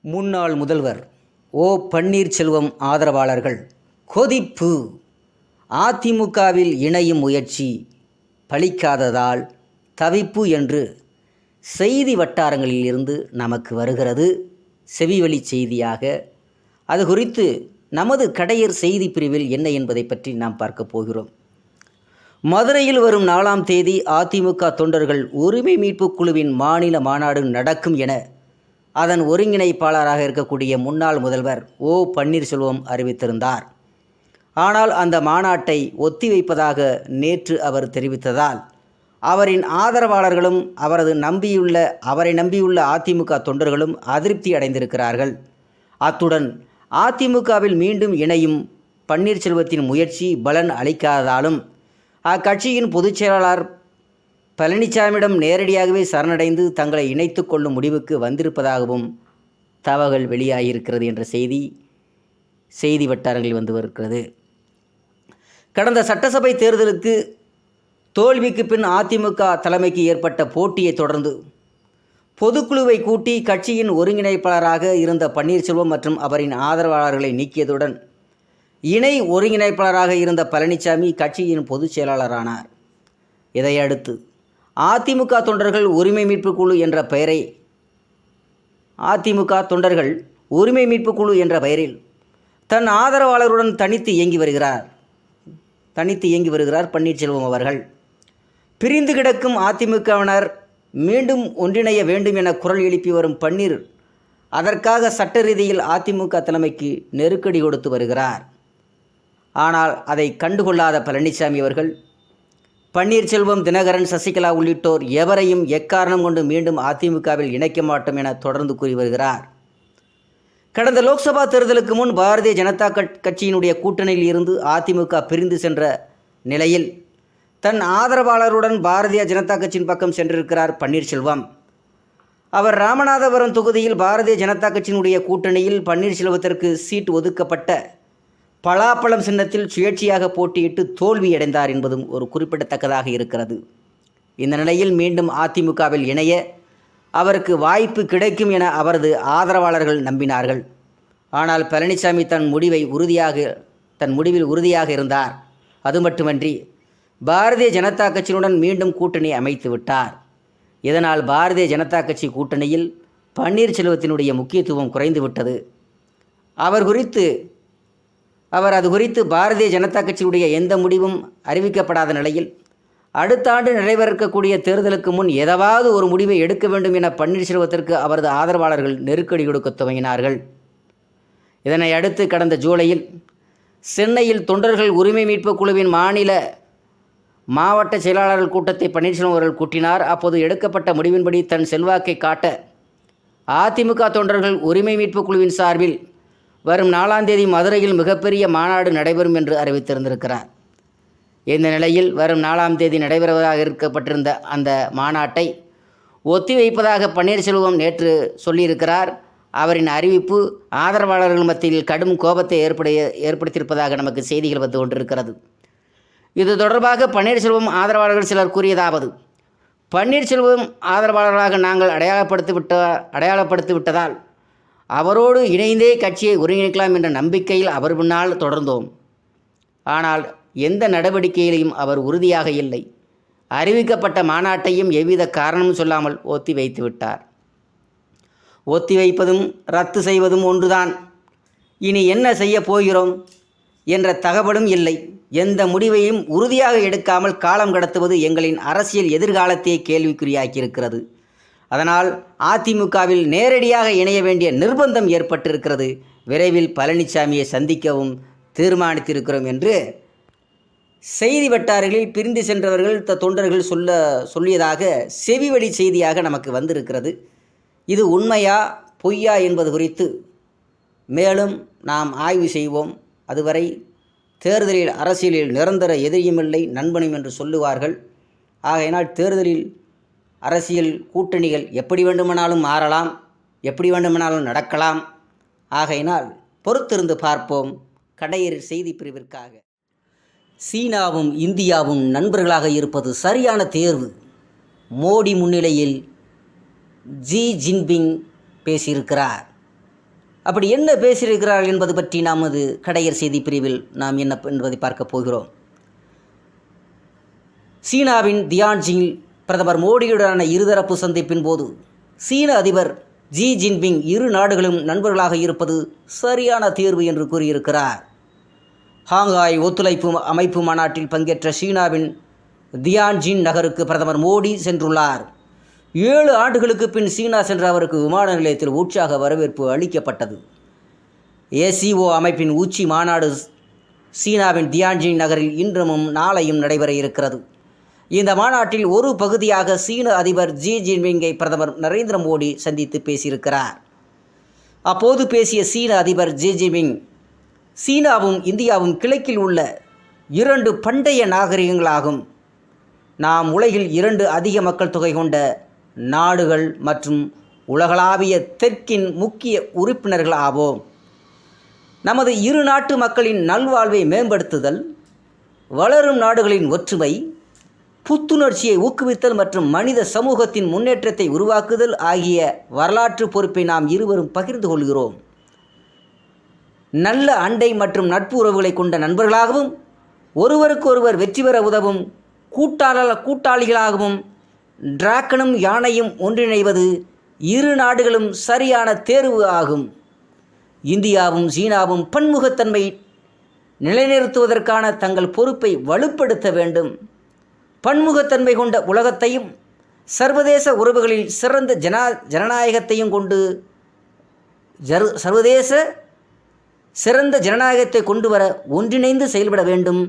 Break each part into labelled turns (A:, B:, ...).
A: முன்னாள் முதல்வர் ஓ. பன்னீர்செல்வம் ஆதரவாளர்கள். கொதிப்பு. அதிமுகவில் இணையும் முயற்சி பலிக்காததால் தவிப்பு என்று செய்தி வட்டாரங்களில் இருந்து நமக்கு வருகிறது. செவிவழி செய்தியாக. அது குறித்து நமது கடையர் செய்தி பிரிவில் என்ன என்பதை பற்றி நாம் பார்க்க போகிறோம். மதுரையில் வரும் நாலாம் தேதி அதிமுக தொண்டர்கள் உரிமை மீட்பு குழுவின் மாநில மாநாடு நடக்கும் என அதன் ஒருங்கிணைப்பாளராக இருக்கக்கூடிய முன்னாள் முதல்வர் ஓ பன்னீர்செல்வம் அறிவித்திருந்தார். ஆனால் அந்த மாநாட்டை ஒத்திவைப்பதாக நேற்று அவர் தெரிவித்ததால் அவரின் ஆதரவாளர்களும் அவரது நம்பியுள்ள அவரை நம்பியுள்ள அதிமுக தொண்டர்களும் அதிருப்தி அடைந்திருக்கிறார்கள். அத்துடன் அதிமுகவில் மீண்டும் இணையும் பன்னீர்செல்வத்தின் முயற்சி பலன் அளிக்காததாலும் அக்கட்சியின் பொதுச் செயலாளர் பழனிசாமியிடம் நேரடியாகவே சரணடைந்து தங்களை இணைத்து கொள்ளும் முடிவுக்கு வந்திருப்பதாகவும் தகவல் வெளியாகியிருக்கிறது என்ற செய்தி செய்தி வட்டாரங்களில் வந்து வருகிறது. கடந்த சட்டசபை தேர்தலுக்கு தோல்விக்கு பின் அதிமுக தலைமைக்கு ஏற்பட்ட போட்டியை தொடர்ந்து பொதுக்குழுவை கூட்டி கட்சியின் ஒருங்கிணைப்பாளராக இருந்த பன்னீர்செல்வம் மற்றும் அவரின் ஆதரவாளர்களை நீக்கியதுடன் இணை ஒருங்கிணைப்பாளராக இருந்த பழனிசாமி கட்சியின் பொதுச் செயலாளரானார். இதையடுத்து அதிமுக தொண்டர்கள் உரிமை மீட்பு குழு என்ற பெயரை அதிமுக தொண்டர்கள் உரிமை மீட்பு குழு என்ற பெயரில் தன் ஆதரவாளருடன் தனித்து இயங்கி வருகிறார். தனித்து இயங்கி வருகிறார் பன்னீர்செல்வம் அவர்கள். பிரிந்து கிடக்கும் அதிமுகவினர் மீண்டும் ஒன்றிணைய வேண்டும் என குரல் எழுப்பி வரும் பன்னீர் அதற்காக சட்ட ரீதியில் அதிமுக தலைமைக்கு நெருக்கடி கொடுத்து வருகிறார். ஆனால் அதை கண்டுகொள்ளாத பழனிசாமி அவர்கள் பன்னீர்செல்வம் தினகரன் சசிகலா உள்ளிட்டோர் எவரையும் எக்காரணம் கொண்டு மீண்டும் அதிமுகவில் இணைக்க மாட்டோம் என தொடர்ந்து கூறி வருகிறார். கடந்த லோக்சபா தேர்தலுக்கு முன் பாரதிய ஜனதா கட்- கட்சியினுடைய கூட்டணியில் இருந்து அதிமுக பிரிந்து சென்ற நிலையில் தன் ஆதரவாளருடன் பாரதிய ஜனதா கட்சியின் பக்கம் சென்றிருக்கிறார் பன்னீர்செல்வம். அவர் ராமநாதபுரம் தொகுதியில் பாரதிய ஜனதா கட்சியினுடைய கூட்டணியில் பன்னீர்செல்வத்திற்கு சீட் ஒதுக்கப்பட்ட பலாப்பழம் சின்னத்தில் சுயேட்சையாக போட்டியிட்டு தோல்வியடைந்தார் என்பதும் ஒரு குறிப்பிடத்தக்கதாக இருக்கிறது. இந்த நிலையில் மீண்டும் அதிமுகவில் இணைய அவருக்கு வாய்ப்பு கிடைக்கும் என அவரது ஆதரவாளர்கள் நம்பினார்கள். ஆனால் பழனிசாமி தன் முடிவை உறுதியாக தன் முடிவில் உறுதியாக இருந்தார். அது மட்டுமன்றி பாரதிய ஜனதா கட்சியினுடன் மீண்டும் கூட்டணி அமைத்து விட்டார். இதனால் பாரதிய ஜனதா கட்சி கூட்டணியில் பன்னீர்செல்வத்தினுடைய முக்கியத்துவம் குறைந்துவிட்டது. அவர் குறித்து அவர் அது குறித்து பாரதிய ஜனதா கட்சியுடைய எந்த முடிவும் அறிவிக்கப்படாத நிலையில் அடுத்த ஆண்டு நடைபெறக்கூடிய தேர்தலுக்கு முன் ஏதாவது ஒரு முடிவை எடுக்க வேண்டும் என பன்னீர்செல்வத்திற்கு அவரது ஆதரவாளர்கள் நெருக்கடி கொடுக்க துவங்கினார்கள். இதனை அடுத்து கடந்த ஜூலையில் சென்னையில் தொண்டர்கள் உரிமை மீட்புக் குழுவின் மாநில மாவட்ட செயலாளர்கள் கூட்டத்தை பன்னீர்செல்வம் அவர்கள் கூட்டினார். அப்போது எடுக்கப்பட்ட முடிவின்படி தன் செல்வாக்கை காட்ட அதிமுக தொண்டர்கள் உரிமை மீட்புக் குழுவின் சார்பில் வரும் நாலாம் தேதி மதுரையில் மிகப்பெரிய மாநாடு நடைபெறும் என்று அறிவித்திருந்திருக்கிறார். இந்த நிலையில் வரும் நாலாம் தேதி நடைபெறுவதாக இருக்கப்பட்டிருந்த அந்த மாநாட்டை ஒத்திவைப்பதாக பன்னீர்செல்வம் நேற்று சொல்லியிருக்கிறார். அவரின் அறிவிப்பு ஆதரவாளர்கள் மத்தியில் கடும் கோபத்தை ஏற்படைய ஏற்படுத்தியிருப்பதாக நமக்கு செய்திகள் வந்து கொண்டிருக்கிறது. இது தொடர்பாக பன்னீர்செல்வம் ஆதரவாளர்கள் சிலர் கூறியதாவது பன்னீர்செல்வம் ஆதரவாளர்களாக நாங்கள் அடையாளப்படுத்தி விட்ட அடையாளப்படுத்தி விட்டதால் அவரோடு இணைந்தே கட்சியை ஒருங்கிணைக்கலாம் என்ற நம்பிக்கையில் அவர் முன்னால் தொடர்ந்தோம். ஆனால் எந்த நடவடிக்கையிலையும் அவர் உறுதியாக இல்லை. அறிவிக்கப்பட்ட மாநாட்டையும் எவ்வித காரணமும் சொல்லாமல் ஒத்தி வைத்து விட்டார். ஒத்தி வைப்பதும் ரத்து செய்வதும் ஒன்றுதான். இனி என்ன செய்ய போகிறோம் என்ற தகவலும் இல்லை. எந்த முடிவையும் உறுதியாக எடுக்காமல் காலம் கடத்துவது எங்களின் அரசியல் எதிர்காலத்தையே கேள்விக்குறியாக்கியிருக்கிறது. அதனால் அதிமுகவில் நேரடியாக இணைய வேண்டிய நிர்பந்தம் ஏற்பட்டிருக்கிறது. விரைவில் பழனிசாமியை சந்திக்கவும் தீர்மானித்திருக்கிறோம் என்று செய்தி வட்டாரங்களில் பிரிந்து சென்றவர்கள் த தொண்டர்கள் சொல்ல சொல்லியதாக செவிவழி செய்தியாக நமக்கு வந்திருக்கிறது. இது உண்மையா பொய்யா என்பது குறித்து மேலும் நாம் ஆய்வு செய்வோம். அதுவரை தேர்தலில் அரசியலில் நிரந்தர எதிரியுமில்லை நண்பனும் என்று சொல்லுவார்கள். ஆகையினால் தேர்தலில் அரசியல் கூட்டணிகள் எப்படி வேண்டுமானாலும் மாறலாம் எப்படி வேண்டுமானாலும் நடக்கலாம். ஆகையினால் பொறுத்திருந்து பார்ப்போம் கடையர் செய்தி பிரிவிற்காக. சீனாவும் இந்தியாவும் நண்பர்களாக இருப்பது சரியான தேர்வு. மோடி முன்னிலையில் ஜி ஜின்பிங் பேசியிருக்கிறார். அப்படி என்ன பேசியிருக்கிறார் என்பது பற்றி நமது கடையர் செய்தி பிரிவில் நாம் என்ன என்பதை பார்க்க போகிறோம். சீனாவின் தியான்ஜிங் பிரதமர் மோடியுடனான இருதரப்பு சந்திப்பின் போது சீன அதிபர் ஜி ஜின்பிங் இரு நாடுகளும் நண்பர்களாக இருப்பது சரியான தீர்வு என்று கூறியிருக்கிறார். ஹாங்காய் ஒத்துழைப்பு அமைப்பு மாநாட்டில் பங்கேற்ற சீனாவின் தியான்ஜின் நகருக்கு பிரதமர் மோடி சென்றுள்ளார். ஏழு ஆண்டுகளுக்கு பின் சீனா சென்ற அவருக்கு விமான நிலையத்தில் உற்சாக வரவேற்பு அளிக்கப்பட்டது. ஏசிஓ அமைப்பின் உச்சி மாநாடு சீனாவின் தியான்ஜின் நகரில் இன்றும் நாளையும் நடைபெற இருக்கிறது. இந்த மாநாட்டில் ஒரு பகுதியாக சீன அதிபர் ஜி ஜின்பிங்கை பிரதமர் நரேந்திர மோடி சந்தித்து பேசியிருக்கிறார். அப்போது பேசிய சீன அதிபர் ஜி ஜின்பிங் சீனாவும் இந்தியாவும் கிழக்கில் உள்ள இரண்டு பண்டைய நாகரிகங்களாகும். நாம் உலகில் இரண்டு அதிக மக்கள் தொகை கொண்ட நாடுகள் மற்றும் உலகளாவிய தெற்கின் முக்கிய உறுப்பினர்கள் ஆவோம். நமது இரு நாட்டு மக்களின் நல்வாழ்வை மேம்படுத்துதல் வளரும் நாடுகளின் ஒற்றுமை புத்துணர்ச்சியை ஊக்குவித்தல் மற்றும் மனித சமூகத்தின் முன்னேற்றத்தை உருவாக்குதல் ஆகிய வரலாற்று பொறுப்பை நாம் இருவரும் பகிர்ந்து கொள்கிறோம். நல்ல அண்டை மற்றும் நட்பு உறவுகளை கொண்ட நண்பர்களாகவும் ஒருவருக்கொருவர் வெற்றி பெற உதவும் கூட்டாள கூட்டாளிகளாகவும் டிராக்கனும் யானையும் ஒன்றிணைவது இரு நாடுகளும் சரியான தேர்வு ஆகும். இந்தியாவும் சீனாவும் பன்முகத்தன்மை நிலைநிறுத்துவதற்கான தங்கள் பொறுப்பை வலுப்படுத்த வேண்டும். பன்முகத்தன்மை கொண்ட உலகத்தையும் சர்வதேச உறவுகளில் சிறந்த ஜனா ஜனநாயகத்தையும் கொண்டு ஜரு சர்வதேச சிறந்த ஜனநாயகத்தை கொண்டு வர ஒன்றிணைந்து செயல்பட வேண்டும்.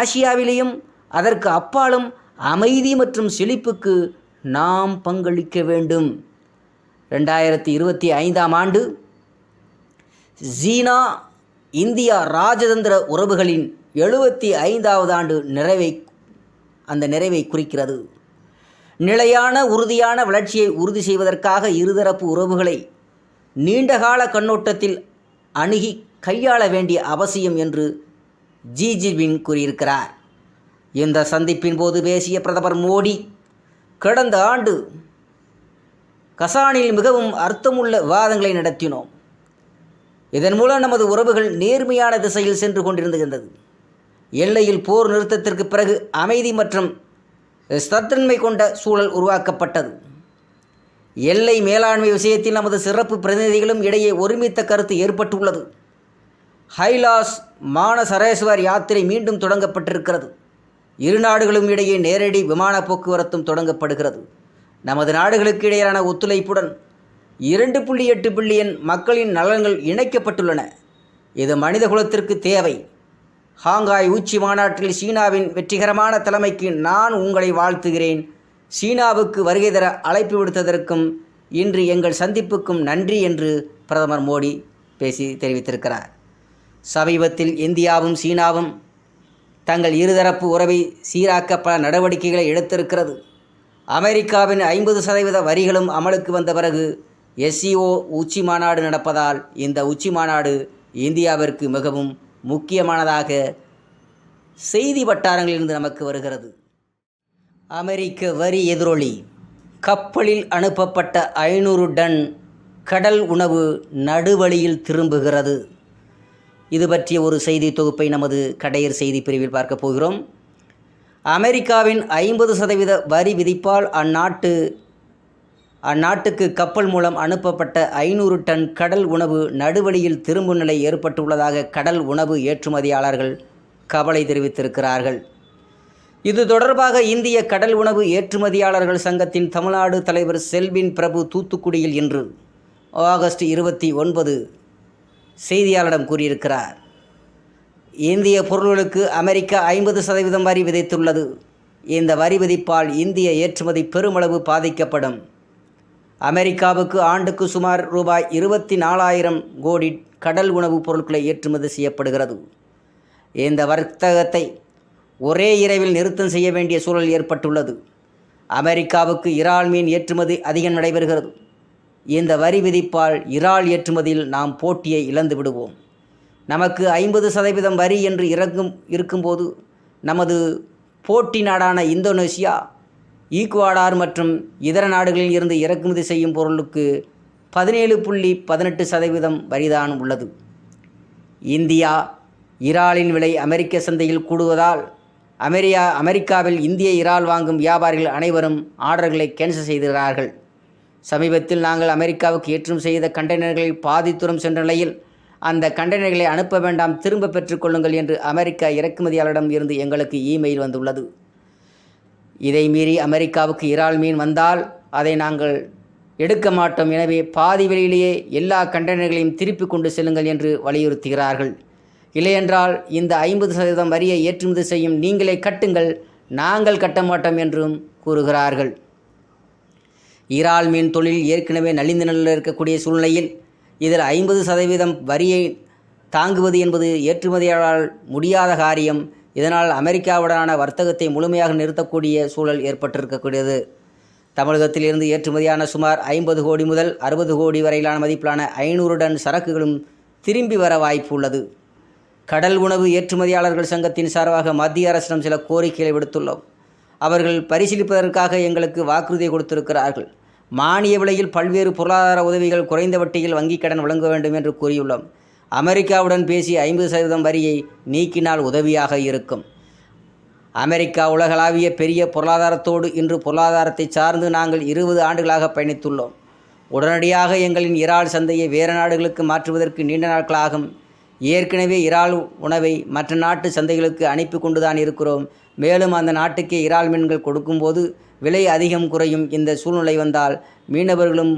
A: ஆசியாவிலேயும் அதற்கு அப்பாலும் அமைதி மற்றும் செழிப்புக்கு நாம் பங்களிக்க வேண்டும். ரெண்டாயிரத்தி இருபத்தி ஐந்தாம் ஆண்டு ஜீனா இந்தியா ராஜதந்திர உறவுகளின் எழுபத்தி ஐந்தாவது ஆண்டு நிறைவை அந்த நிறைவை குறிக்கிறது. நிலையான உறுதியான வளர்ச்சியை உறுதி செய்வதற்காக இருதரப்பு உறவுகளை நீண்டகால கண்ணோட்டத்தில் அணுகி கையாள வேண்டிய அவசியம் என்று ஜி. கூறியிருக்கிறார். இந்த சந்திப்பின் போது பேசிய பிரதமர் மோடி கடந்த ஆண்டு கசானில் மிகவும் அர்த்தமுள்ள விவாதங்களை நடத்தினோம். இதன் மூலம் நமது உறவுகள் நேர்மையான திசையில் சென்று கொண்டிருந்தது. எல்லையில் போர் நிறுத்தத்திற்கு பிறகு அமைதி மற்றும் ஸ்தத்தன்மை கொண்ட சூழல் உருவாக்கப்பட்டது. எல்லை மேலாண்மை விஷயத்தில் நமது சிறப்பு பிரதிநிதிகளும் இடையே ஒருமித்த கருத்து ஏற்பட்டுள்ளது. ஹைலாஸ் மானசரேஸ்வர் யாத்திரை மீண்டும் தொடங்கப்பட்டிருக்கிறது. இரு நாடுகளும் இடையே நேரடி விமான போக்குவரத்தும் தொடங்கப்படுகிறது. நமது நாடுகளுக்கு இடையிலான ஒத்துழைப்புடன் இரண்டு புள்ளி எட்டு பில்லியன் மக்களின் நலன்கள் இணைக்கப்பட்டுள்ளன. இது மனிதகுலத்திற்கு தேவை. ஹாங்காய் உச்சி மாநாட்டில் சீனாவின் வெற்றிகரமான தலைமைக்கு நான் உங்களை வாழ்த்துகிறேன். சீனாவுக்கு வருகை தர அழைப்பு விடுத்ததற்கும் இன்று எங்கள் சந்திப்புக்கும் நன்றி என்று பிரதமர் மோடி பேசி தெரிவித்திருக்கிறார். சமீபத்தில் இந்தியாவும் சீனாவும் தங்கள் இருதரப்பு உறவை சீராக்க பல நடவடிக்கைகளை எடுத்திருக்கிறது. அமெரிக்காவின் ஐம்பது சதவீத வரிகளும் அமலுக்கு வந்த பிறகு எஸ்சிஓ உச்சி மாநாடு நடப்பதால் இந்த உச்சி மாநாடு இந்தியாவிற்கு மிகவும் முக்கியமானதாக செய்தி வட்டாரங்களிலிருந்து நமக்கு வருகிறது. அமெரிக்க வரி எதிரொலி. கப்பலில் அனுப்பப்பட்ட ஐநூறு டன் கடல் உணவு நடுவழியில் திரும்புகிறது. இது பற்றிய ஒரு செய்தி தொகுப்பை நமது கடையர் செய்தி பிரிவில் பார்க்க போகிறோம். அமெரிக்காவின் ஐம்பது சதவீத வரி விதிப்பால் அந்நாட்டு அந்நாட்டுக்கு கப்பல் மூலம் அனுப்பப்பட்ட ஐநூறு டன் கடல் உணவு நடுவழியில் திரும்பும் நிலை ஏற்பட்டுள்ளதாக கடல் உணவு ஏற்றுமதியாளர்கள் கவலை தெரிவித்திருக்கிறார்கள். இது தொடர்பாக இந்திய கடல் உணவு ஏற்றுமதியாளர்கள் சங்கத்தின் தமிழ்நாடு தலைவர் செல்வின் பிரபு தூத்துக்குடியில் இன்று ஆகஸ்ட் இருபத்தி ஒன்பது செய்தியாளரிடம் கூறியிருக்கிறார். இந்திய பொருள்களுக்கு அமெரிக்கா ஐம்பது சதவீதம் வரி விதித்துள்ளது. இந்த வரி விதிப்பால் இந்திய ஏற்றுமதி பெருமளவு பாதிக்கப்படும். அமெரிக்காவுக்கு ஆண்டுக்கு சுமார் ரூபாய் இருபத்தி நாலாயிரம் கோடி கடல் உணவுப் பொருட்களை ஏற்றுமதி செய்யப்படுகிறது. இந்த வர்த்தகத்தை ஒரே இரவில் நிறுத்தம் செய்ய வேண்டிய சூழல் ஏற்பட்டுள்ளது. அமெரிக்காவுக்கு இறால் மீன் ஏற்றுமதி அதிகம் நடைபெறுகிறது. இந்த வரி விதிப்பால் இறால் ஏற்றுமதியில் நாம் போட்டியை இழந்து விடுவோம். நமக்கு ஐம்பது சதவீதம் வரி என்று இறங்கும் இருக்கும்போது நமது போட்டி நாடான இந்தோனேசியா ஈக்குவாடார் மற்றும் இதர நாடுகளில் இருந்து இறக்குமதி செய்யும் பொருளுக்கு பதினேழு புள்ளி பதினெட்டு சதவீதம் வரிதான் உள்ளது. இந்தியா இறாலின் விலை அமெரிக்க சந்தையில் கூடுவதால் அமெரியா அமெரிக்காவில் இந்திய இறால் வாங்கும் வியாபாரிகள் அனைவரும் ஆர்டர்களை கேன்சல் செய்திருக்கிறார்கள் சமீபத்தில் நாங்கள் அமெரிக்காவுக்கு ஏற்றும் செய்த கண்டெய்னர்களை பாதி தூரம் சென்ற நிலையில் அந்த கண்டெய்னர்களை அனுப்ப வேண்டாம் திரும்ப பெற்றுக்கொள்ளுங்கள் என்று அமெரிக்கா இறக்குமதியாளரிடம் இருந்து எங்களுக்கு இமெயில் வந்துள்ளது. இதை மீறி அமெரிக்காவுக்கு இறால் மீன் வந்தால் அதை நாங்கள் எடுக்க மாட்டோம். எனவே பாதி வழியிலேயே எல்லா கண்டெய்னர்களையும் திருப்பி கொண்டு செல்லுங்கள் என்று வலியுறுத்துகிறார்கள். இல்லையென்றால் இந்த ஐம்பது சதவீதம் வரியை ஏற்றுமதி செய்யும் நீங்களே கட்டுங்கள் நாங்கள் கட்ட மாட்டோம் என்றும் கூறுகிறார்கள். இறால் மீன் தொழில் ஏற்கனவே நலிந்த நிலையில் இருக்கக்கூடிய சூழ்நிலையில் இதில் ஐம்பது சதவீதம் வரியை தாங்குவது என்பது ஏற்றுமதியாளரால் முடியாத காரியம். இதனால் அமெரிக்காவுடனான வர்த்தகத்தை முழுமையாக நிறுத்தக்கூடிய சூழல் ஏற்பட்டிருக்கக்கூடியது. தமிழகத்தில் இருந்து ஏற்றுமதியான சுமார் ஐம்பது கோடி முதல் அறுபது கோடி வரையிலான மதிப்பிலான ஐநூறு டன் சரக்குகளும் திரும்பி வர வாய்ப்பு உள்ளது. கடல் உணவு ஏற்றுமதியாளர்கள் சங்கத்தின் சார்பாக மத்திய அரசிடம் சில கோரிக்கைகளை விடுத்துள்ளோம். அவர்கள் பரிசீலிப்பதற்காக எங்களுக்கு வாக்குறுதி கொடுத்திருக்கிறார்கள். மானிய விலையில் பல்வேறு பொருளாதார உதவிகள் குறைந்த வட்டியில் வங்கிக் கடன் வழங்க வேண்டும் என்று கூறியுள்ளோம். அமெரிக்காவுடன் பேசி ஐம்பது சதவீதம் வரியை நீக்கினால் உதவியாக இருக்கும். அமெரிக்கா உலகளாவிய பெரிய பொருளாதாரத்தோடு இன்று பொருளாதாரத்தை சார்ந்து நாங்கள் இருபது ஆண்டுகளாக பயணித்துள்ளோம். உடனடியாக எங்களின் இறால் சந்தையை வேறு நாடுகளுக்கு மாற்றுவதற்கு நீண்ட நாட்களாகும். ஏற்கனவே இறால் உணவை மற்ற நாட்டு சந்தைகளுக்கு அனுப்பி கொண்டுதான் இருக்கிறோம். மேலும் அந்த நாட்டுக்கே இறால் மீன்கள் கொடுக்கும்போது விலை அதிகம் குறையும் இந்த சூழ்நிலை வந்தால் மீனவர்களும்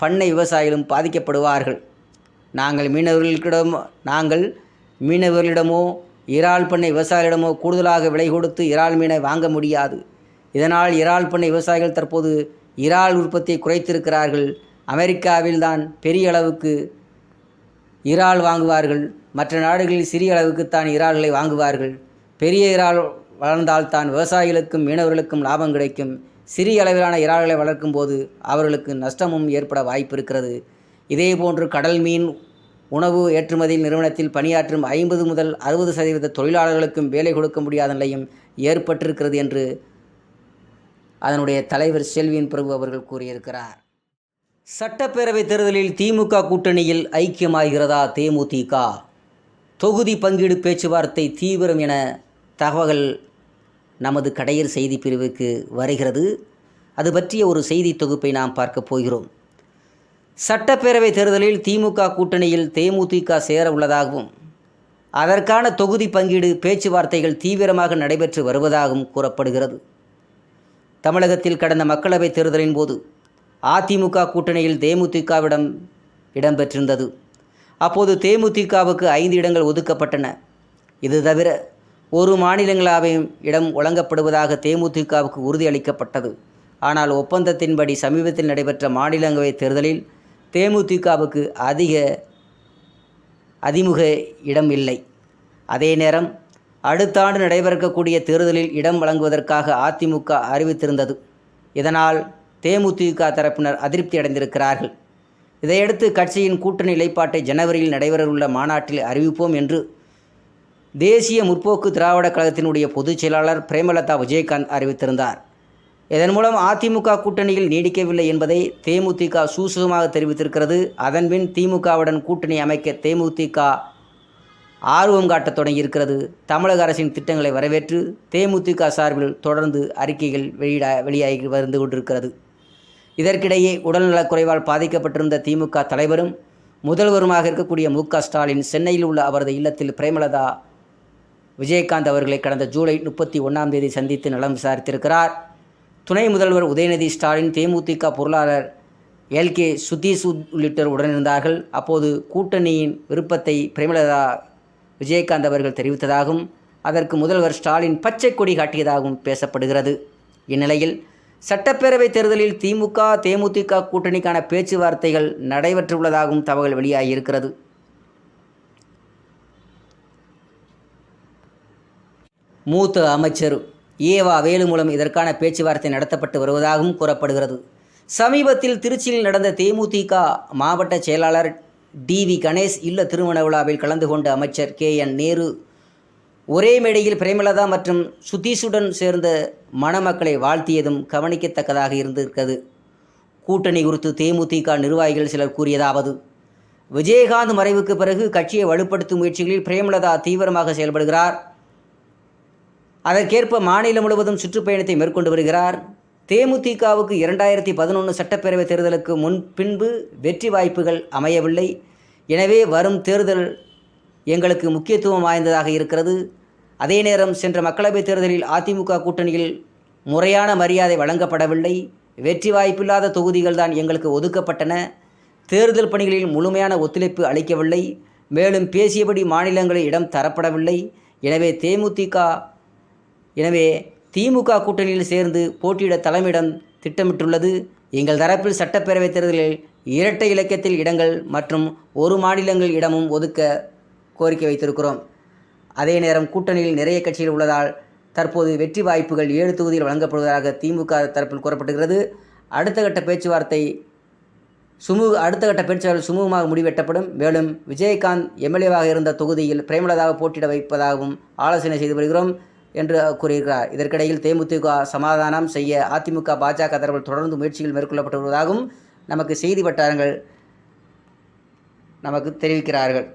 A: பண்ணை விவசாயிகளும் பாதிக்கப்படுவார்கள். நாங்கள் மீனவர்களிடம் நாங்கள் மீனவர்களிடமோ இறால் பண்ணை விவசாயிகளிடமோ கூடுதலாக விலை கொடுத்து இறால் மீனை வாங்க முடியாது. இதனால் இறால் பண்ணை விவசாயிகள் தற்போது இறால் உற்பத்தியை குறைத்திருக்கிறார்கள். அமெரிக்காவில்தான் பெரிய அளவுக்கு இறால் வாங்குவார்கள். மற்ற நாடுகளில் சிறிய அளவுக்குத்தான் இறால்களை வாங்குவார்கள். பெரிய இறால் வளர்ந்தால்தான் விவசாயிகளுக்கும் மீனவர்களுக்கும் லாபம் கிடைக்கும். சிறிய அளவிலான இறால்களை வளர்க்கும் போது அவர்களுக்கு நஷ்டமும் ஏற்பட வாய்ப்பு இருக்கிறது. இதேபோன்று கடல் மீன் உணவு ஏற்றுமதி நிறுவனத்தில் பணியாற்றும் ஐம்பது முதல் அறுபது சதவீத தொழிலாளர்களுக்கும் வேலை கொடுக்க முடியாத நிலையும் ஏற்பட்டிருக்கிறது என்று அதனுடைய தலைவர் செல்வியின் பிரபு அவர்கள் கூறியிருக்கிறார். சட்டப்பேரவைத் தேர்தலில் திமுக கூட்டணியில் ஐக்கியமாகிறதா தேமுதிக? தொகுதி பங்கீடு பேச்சுவார்த்தை தீவிரம் என தகவல் நமது கடையர் செய்தி பிரிவுக்கு வருகிறது. அது பற்றிய ஒரு செய்தி தொகுப்பை நாம் பார்க்க போகிறோம். சட்டப்பேரவை தேர்தலில் திமுக கூட்டணியில் தேமுதிக சேர உள்ளதாகவும் அதற்கான தொகுதி பங்கீடு பேச்சுவார்த்தைகள் தீவிரமாக நடைபெற்று வருவதாகவும் கூறப்படுகிறது. தமிழகத்தில் கடந்த மக்களவைத் தேர்தலின் போது அதிமுக கூட்டணியில் தேமுதிகவிடம் இடம்பெற்றிருந்தது. அப்போது தேமுதிகவுக்கு ஐந்து இடங்கள் ஒதுக்கப்பட்டன. இது தவிர ஒரு மாநிலங்களாவையும் இடம் வழங்கப்படுவதாக தேமுதிகவுக்கு உறுதியளிக்கப்பட்டது. ஆனால் ஒப்பந்தத்தின்படி சமீபத்தில் நடைபெற்ற மாநிலங்களவை தேர்தலில் தேமுதிகவுக்கு அதிக அதிமுக இடம் இல்லை. அதே நேரம் அடுத்த ஆண்டு நடைபெறக்கூடிய தேர்தலில் இடம் வழங்குவதற்காக அதிமுக அறிவித்திருந்தது. இதனால் தேமுதிக தரப்பினர் அதிருப்தி அடைந்திருக்கிறார்கள். இதையடுத்து கட்சியின் கூட்டணி நிலைப்பாட்டை ஜனவரியில் நடைபெறவுள்ள மாநாட்டில் அறிவிப்போம் என்று தேசிய முற்போக்கு திராவிட கழகத்தினுடைய பொதுச் செயலாளர் பிரேமலதா விஜயகாந்த் அறிவித்திருந்தார். இதன் மூலம் அதிமுக கூட்டணியில் நீடிக்கவில்லை என்பதை தேமுதிக சூசகமாக தெரிவித்திருக்கிறது. அதன்பின் திமுகவுடன் கூட்டணி அமைக்க தேமுதிக ஆர்வம் காட்டத் தொடங்கியிருக்கிறது. தமிழக அரசின் திட்டங்களை வரவேற்று தேமுதிக சார்பில் தொடர்ந்து அறிக்கைகள் வெளியிட வெளியாகி வந்து கொண்டிருக்கிறது. இதற்கிடையே உடல்நலக் குறைவால் பாதிக்கப்பட்டிருந்த திமுக தலைவரும் முதல்வருமாக இருக்கக்கூடிய மு ஸ்டாலின் சென்னையில் உள்ள அவரது இல்லத்தில் பிரேமலதா விஜயகாந்த் அவர்களை கடந்த ஜூலை முப்பத்தி ஒன்றாம் தேதி சந்தித்து நலம் விசாரித்திருக்கிறார். துணை முதல்வர் உதயநிதி ஸ்டாலின் தேமுதிக பொருளாளர் எல். கே. சுதீஷ் உள்ளிட்டோர் உடனிருந்தார்கள். அப்போது கூட்டணியின் விருப்பத்தை பிரேமலதா விஜயகாந்த் அவர்கள் தெரிவித்ததாகவும் அதற்கு முதல்வர் ஸ்டாலின் பச்சை கொடி காட்டியதாகவும் பேசப்படுகிறது. இந்நிலையில் சட்டப்பேரவைத் தேர்தலில் திமுக தேமுதிக கூட்டணிக்கான பேச்சுவார்த்தைகள் நடைபெற்றுள்ளதாகவும் தகவல் வெளியாகியிருக்கிறது. மூத்த அமைச்சர் ஏவா வேலு மூலம் இதற்கான பேச்சுவார்த்தை நடத்தப்பட்டு வருவதாகவும் கூறப்படுகிறது. சமீபத்தில் திருச்சியில் நடந்த தேமுதிக மாவட்ட செயலாளர் டி வி கணேஷ் இல்ல திருமண விழாவில் கலந்து கொண்ட அமைச்சர் கே என் நேரு ஒரே மேடையில் பிரேமலதா மற்றும் சுதீஷுடன் சேர்ந்த மணமக்களை வாழ்த்தியதும் கவனிக்கத்தக்கதாக இருந்திருக்கிறது. கூட்டணி குறித்து தேமுதிக நிர்வாகிகள் சிலர் கூறியதாவது விஜயகாந்த் மறைவுக்கு பிறகு கட்சியை வலுப்படுத்தும் முயற்சிகளில் பிரேமலதா தீவிரமாக செயல்படுகிறார். அதற்கேற்ப மாநிலம் முழுவதும் சுற்றுப்பயணத்தை மேற்கொண்டு வருகிறார். தேமுதிகவுக்கு இரண்டாயிரத்தி பதினொன்று சட்டப்பேரவைத் தேர்தலுக்கு முன் பின்பு வெற்றி வாய்ப்புகள் அமையவில்லை. எனவே வரும் தேர்தல் எங்களுக்கு முக்கியத்துவம் வாய்ந்ததாக இருக்கிறது. அதே நேரம் சென்ற மக்களவைத் தேர்தலில் அதிமுக கூட்டணியில் முறையான மரியாதை வழங்கப்படவில்லை. வெற்றி வாய்ப்பில்லாத தொகுதிகள் தான் எங்களுக்கு ஒதுக்கப்பட்டன. தேர்தல் பணிகளில் முழுமையான ஒத்துழைப்பு அளிக்கவில்லை. மேலும் பேசியபடி மாநிலங்களில் இடம் தரப்படவில்லை. எனவே தேமுதிக எனவே திமுக கூட்டணியில் சேர்ந்து போட்டியிட தலைமையிடம் திட்டமிட்டுள்ளது. எங்கள் தரப்பில் சட்டப்பேரவைத் தேர்தலில் இரட்டை இலக்கியத்தில் இடங்கள் மற்றும் ஒரு மாநிலங்கள் இடமும் ஒதுக்க கோரிக்கை வைத்திருக்கிறோம். அதே நேரம் கூட்டணியில் நிறைய கட்சிகள் உள்ளதால் தற்போது வெற்றி வாய்ப்புகள் ஏழு தொகுதியில் வழங்கப்படுவதாக திமுக தரப்பில் கூறப்பட்டுகிறது அடுத்த கட்ட பேச்சுவார்த்தை சுமூக அடுத்த கட்ட பேச்சுவார்த்தை சுமூகமாக முடிவெட்டப்படும். மேலும் விஜயகாந்த் எம்எல்ஏவாக இருந்த தொகுதியில் பிரேமலதாவை போட்டியிட வைப்பதாகவும் ஆலோசனை செய்து வருகிறோம். என்று கூறியிருக்கிறார். இதற்கிடையில் தேமுதிக சமாதானம் செய்ய அதிமுக பாஜக தரப்பில் தொடர்ந்து முயற்சிகள் மேற்கொள்ளப்பட்டு வருவதாகவும் நமக்கு செய்தி வட்டாரங்கள் நமக்கு தெரிவிக்கிறார்கள்.